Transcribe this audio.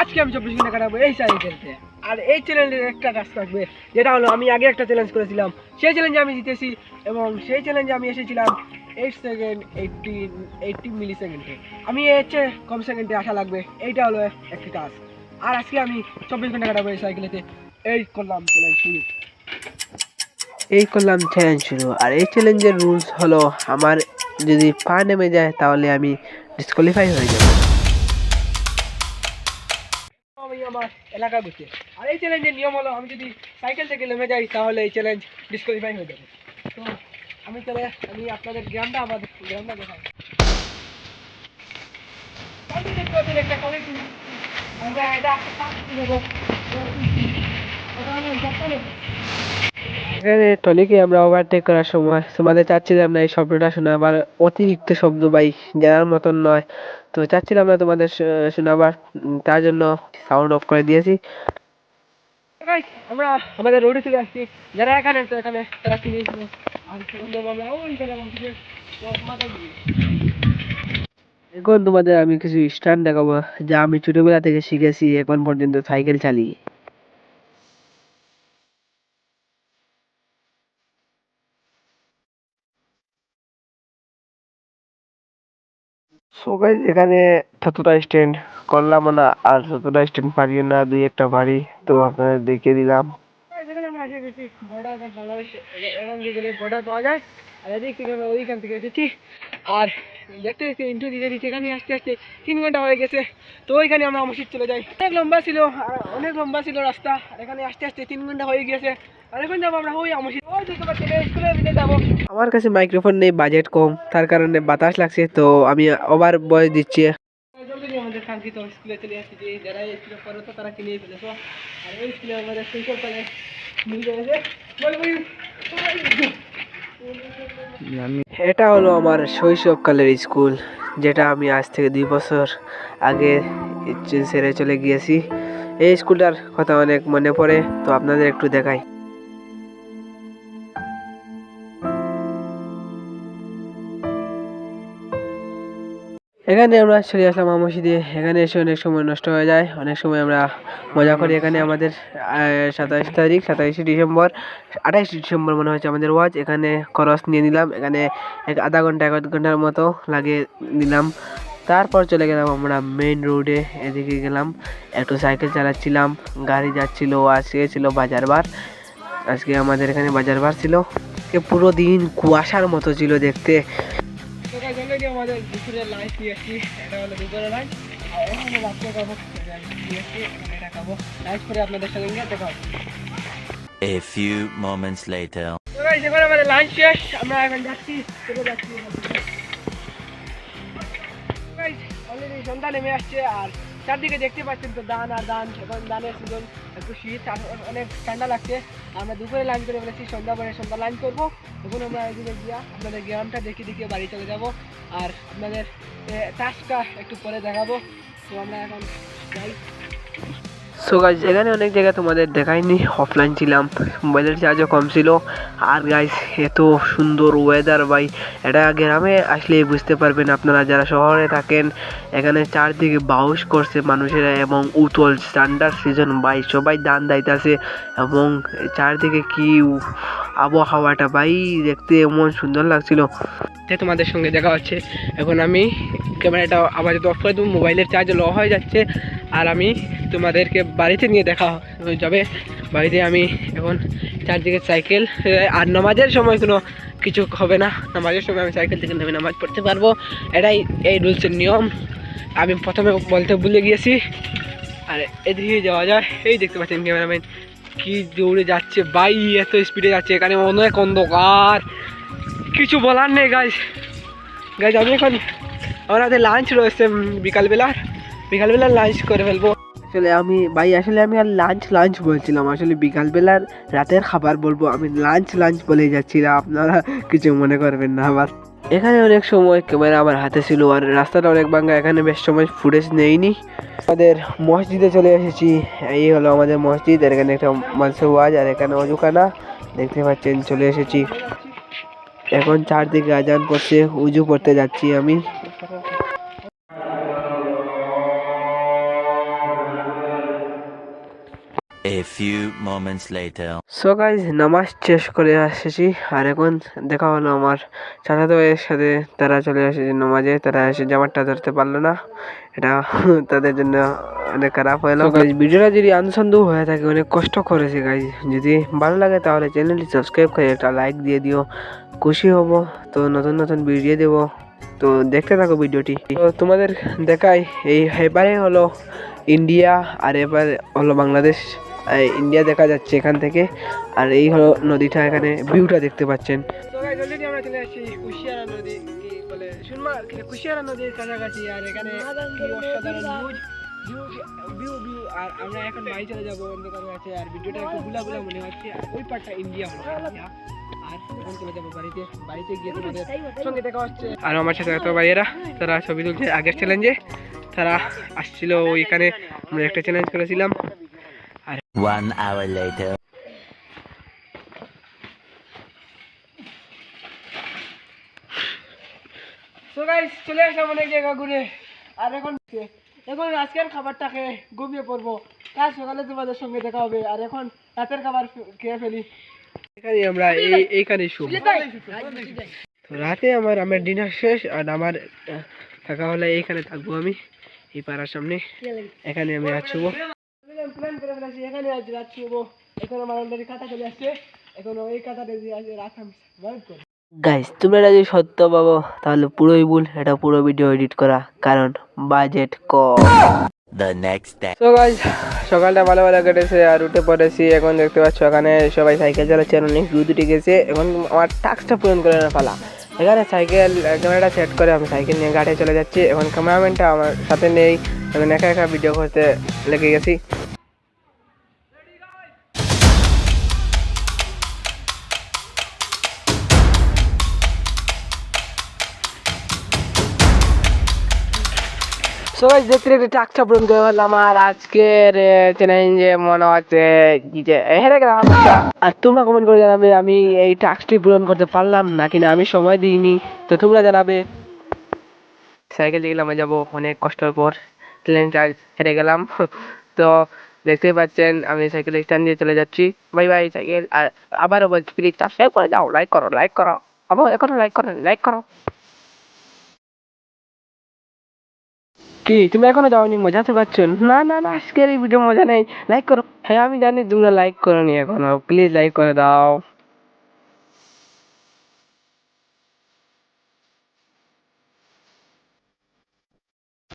আজকে আমি চব্বিশ ঘণ্টা কাটাবো এই সাইকেলতে আর এই চ্যালেঞ্জের একটা কাজ থাকবে, যেটা হলো আমি আগে একটা চ্যালেঞ্জ করেছিলাম। সেই চ্যালেঞ্জে আমি জিতেছি এবং সেই চ্যালেঞ্জে আমি এসেছিলাম eight second eighty eighty milli সেকেন্ডে আমি এর চেয়ে কম সেকেন্ডে আসা লাগবে, এইটা হলো একটি কাজ। আর আজকে আমি চব্বিশ ঘণ্টা কাটাবো এই সাইকেলেতে এই করলাম চ্যালেঞ্জ শুরু। এই করলাম চ্যালেঞ্জ শুরু। আর এই চ্যালেঞ্জের রুলস হলো, আমার যদি পা নেমে যায় তাহলে আমি ডিসকোয়ালিফাই হয়ে যাব। আমি আমার এলাকা ঘুরতে আর এই চ্যালেঞ্জের নিয়ম হলো আমি যদি সাইকেল থেকে নেমে যাই, তাহলে এই চ্যালেঞ্জ ডিসকোয়ালিফাই হয়ে যাবে। তো আমি তাহলে, আমি আপনাদের গ্রামটা, আমাদের গ্রামটা দেখাই। একটা কলেজ আমরা এটা এখানে টনিকে আমরা ওভারটেক করার সময় তোমাদের চাচ্ছিলাম না এই শব্দটা শোনা আবার অতিরিক্ত শব্দ বাই জানার মতন নয়। তো চাচ্ছিলাম না তোমাদের শোনাবার তার জন্য সাউন্ড অফ করে দিয়েছি। আমরা আমাদের রোডে চলে আসছি। যারা এখানে তো এখানে সেখান এখন তোমাদের আমি কিছু স্ট্যান্ড দেখাবো যা আমি ছোটবেলা থেকে শিখেছি এখন পর্যন্ত সাইকেল চালিয়ে। সবাই এখানে ততটা স্ট্যান্ড করলাম না, আর ততটা স্ট্যান্ড পারিও না, দুই একটা বাড়ি, তো আপনাদের দেখিয়ে দিলাম। আর দেখতে দেখতে ইন্টু দিতে দিতে এখানে আসতে আসতে তিন ঘণ্টা হয়ে গেছে। তো ওইখানে আমরা মসজিদ চলে যাই। অনেক লম্বা ছিল আর অনেক লম্বা ছিল রাস্তা। আর এখানে আসতে আসতে তিন ঘণ্টা হয়ে গেছে। আর এখন যাব আমরা ওই মসজিদ ওই দেখতে পাচ্ছি স্কুলের দিকে যাব। আমার কাছে মাইক্রোফোন নেই বাজেট কম। তার কারণে বাতাস লাগছে তো আমি ওভার ভয়েস দিচ্ছি। আমাদের কাঙ্ক্ষিত স্কুলে চলে আসছি যে যারা স্কুলে পড়ে তো তারা কিনে ফেলেছো। আর এই স্কুলে আমাদের মিল রয়েছে এটা হলো আমার শৈশবকালের স্কুল, যেটা আমি আজ থেকে দুই বছর আগে ছেড়ে চলে গিয়েছি। এই স্কুলটার কথা অনেক মনে পড়ে, তো আপনাদের একটু দেখাই। এখানে আমরা চলে আসলাম আমার মসজিদে। এখানে এসে অনেক সময় নষ্ট হয়ে যায়। অনেক সময় আমরা মজা করি এখানে আমাদের সাতাশ তারিখ, সাতাইশে ডিসেম্বর, আঠাইশে ডিসেম্বর মনে হচ্ছে আমাদের ওয়াচ এখানে খরচ নিয়ে নিলাম। এখানে এক আধা ঘণ্টা, এক ঘণ্টার মতো লাগিয়ে নিলাম। তারপর চলে গেলাম আমরা মেইন রোডে এদিকে গেলাম, একটু সাইকেল চালাচ্ছিলাম। গাড়ি যাচ্ছিল আজকে ছিল বাজার বার। আজকে আমাদের এখানে বাজার বার ছিল। পুরো দিন কুয়াশার মতো ছিল দেখতে। অলরেডি আমাদের দুপুরের লাঞ্চ দিয়েছি এটা হলো দুপুরের লাঞ্চ আর এখন আমরা রাত্রে খাব দিয়েছি এটা খাব লাঞ্চ করে আপনাদের সঙ্গে দেখা হবে। A few moments later. তো গাইস এখন আমাদের লাঞ্চ শেষ। আমরা এখন যাচ্ছি চলে যাচ্ছি। গাইস অলরেডি সন্ধ্যা নেমে আসছে আর চারদিকে দেখতে পাচ্ছেন তো দান আর দান এখন দানের সিজন একটু শীত অনেক ঠান্ডা লাগছে, আমরা দুপুরে লাঞ্চ করে বলেছি সন্ধ্যা পরে সন্ধ্যা লাঞ্চ করব। তখন আমরা এদিকে গিয়া আপনাদের গ্রামটা দেখে দেখিয়ে বাড়ি চলে যাব। আর আপনাদের টাস্কটা একটু পরে দেখাবো। তো আমরা এখন যাই। সো গাইজ এখানে অনেক জায়গায় তোমাদের দেখাইনি। অফলাইন ছিলাম। মোবাইলের চার্জও কম ছিল। আর গাইজ এত সুন্দর ওয়েদার ভাই। এটা গ্রামে আসলে বুঝতে পারবেন আপনারা যারা শহরে থাকেন, এখানে চারদিকে বাউস করছে মানুষেরা এবং উতল স্ট্যান্ডার্ড সিজন ভাই, সবাই দান দাইতাছে এবং চারদিকে কি আবহাওয়াটা ভাই, দেখতে এমন সুন্দর লাগছিল। তোমাদের সঙ্গে দেখা হচ্ছে। এখন আমি ক্যামেরাটা আবার অফ করে দেবো, মোবাইলের চার্জ লো হয়ে যাচ্ছে। আর আমি তোমাদেরকে বাড়িতে নিয়ে দেখা যাবে। বাড়িতে আমি এখন চারদিকে সাইকেল আর নামাজের সময় কোনো কিছু হবে না। নামাজের সময় আমি সাইকেল থেকে নেমে নামাজ পড়তে পারব। এটাই, এই রুলসের নিয়ম। আমি প্রথমে বলতে ভুলে গিয়েছি। আর এদিকে যাওয়া যায়। এই দেখতে পাচ্ছেন ক্যামেরাম্যান কি দৌড়ে যাচ্ছে। বাই এত স্পিডে যাচ্ছে। এখানে অনেক অন্ধকার। কিছু বলার নেই গাইজ গাইজ আমি এখন আমাদের লাঞ্চ রয়েছে বিকালবেলার। বিকালবেলার লাঞ্চ করে ফেলব। আসলে আমি, ভাই, আসলে আমি আর লাঞ্চ লাঞ্চ বলছিলাম। আসলে বিকালবেলার রাতের খাবার বলব। আমি লাঞ্চ লাঞ্চ বলে যাচ্ছিলাম। আপনারা কিছু মনে করবেন না আবার এখানে অনেক সময় ক্যামেরা আমার হাতে ছিল আর রাস্তাটা অনেক ভাঙা। এখানে বেশ সময় ফুটেজ নেইনি। আমাদের মসজিদে চলে এসেছি। এই হলো আমাদের মসজিদ। আর এখানে একটা মানুষের ওয়াজ আর এখানে অজুখানা। দেখতে পাচ্ছেন, চলে এসেছি। এখন চারদিকে আজান পড়ছে। উজু পড়তে যাচ্ছি আমি। A few moments later. So guys নামাজ শেষ করে এসেছি আর এখন দেখা হলো আমার চাচাতো ভাইয়ের সাথে। তারা চলে এসেছে নামাজে। তারা এসে জামারটা ধরতে পারল না। এটা তাদের জন্য অনেক খারাপ হলো গাইজ ভিডিওটা যদি আনসন্দ হয়ে থাকে অনেক কষ্ট করেছে গাইজ যদি ভালো লাগে তাহলে চ্যানেলটি সাবস্ক্রাইব করে একটা লাইক দিয়ে দিও। খুশি হব। তো নতুন নতুন ভিডিও দেবো। তো দেখতে থাকো ভিডিওটি। তো তোমাদের দেখাই এই এবারে হলো ইন্ডিয়া আর এবার হলো বাংলাদেশ। ইন্ডিয়া দেখা যাচ্ছে এখান থেকে। আর এই হলো নদীটা, এখানে ভিউটা দেখতে পাচ্ছেন। আমরা চলে আসছি কুশিয়ারা নদী বলে কুশিয়ারা নদীর কাছাকাছি, আর এখানে বাড়ি চলে যাব আর মনে হচ্ছে। ইন্ডিয়া সঙ্গে আর আমার সাথে এত ভাইয়েরা, তারা ছবি তুলছে আগের চ্যালেঞ্জে তারা আসছিল, ওইখানে আমরা একটা চ্যালেঞ্জ করেছিলাম। One hour later. তো গাইস চলে আসলাম অনেক জায়গা ঘুরে। আর এখন এখন আজকের খাবারটা খেয়ে ঘুমিয়ে পড়ব। কাল সকালে তোমাদের সঙ্গে দেখা হবে। আর এখন রাতের খাবার খেয়ে ফেলি। এখানে আমরা এই এইখানে শুভ রাতে আমার আমার ডিনার শেষ আর আমার থাকা হলে এইখানে থাকব আমি এই পাড়ার সামনে। এখানে আমি শুভ প্ল্যান করে ফেলেছি এখানে আজ রাত শুবো এখন আমার অলরেডি কাটা চলে আসছে। এখন দিয়ে আজ রাত আমি সার্ভাইভ করব। গাইস তোমরা যদি সত্য পাবো তাহলে পুরোই ভুল এটা পুরো ভিডিও এডিট করা কারণ বাজেট কম. তো গাইজ সকালটা ভালো ভালো কেটেছে আর উঠে পড়েছি এখন দেখতে পাচ্ছ এখানে সবাই সাইকেল চালাচ্ছে অনেক দূর উঠে গেছে এখন আমার টাস্কটা পূরণ করে না পালা। এখানে সাইকেল ক্যামেরাটা সেট করে আমি সাইকেল নিয়ে গাড়ি চলে যাচ্ছি এখন ক্যামেরাম্যানটা আমার সাথে নেই এখন একা একা ভিডিও করতে লেগে গেছি। সবাই দেখতে দেখতে টাকটা পূরণ করে ফেললাম আর আজকের চ্যালেঞ্জে মনে হচ্ছে যে হেরে গেলাম। আর তোমরা কমেন্ট করে জানাবে আমি এই টাস্কটি পূরণ করতে পারলাম না কিনা আমি সময় দিইনি। তো তোমরা জানাবে। সাইকেল দিয়ে আমরা যাব, অনেক কষ্টের পর চ্যালেঞ্জ আজ হেরে গেলাম। তো দেখতেই পাচ্ছেন, আমি সাইকেল স্ট্যান্ড দিয়ে চলে যাচ্ছি। বাই বাই সাইকেল আর আবারও বলছি প্লিজ সাবস্ক্রাইব করে যাও লাইক করো লাইক করো। আবার এখনও লাইক করো লাইক করো। কি? তুমি এখনও যাওনি? মজা তো পাচ্ছ। না না না, আজকের এই ভিডিও মজা নেই। লাইক করো। হ্যাঁ আমি জানি তোমরা লাইক করো নি এখনও। প্লিজ লাইক করে দাও।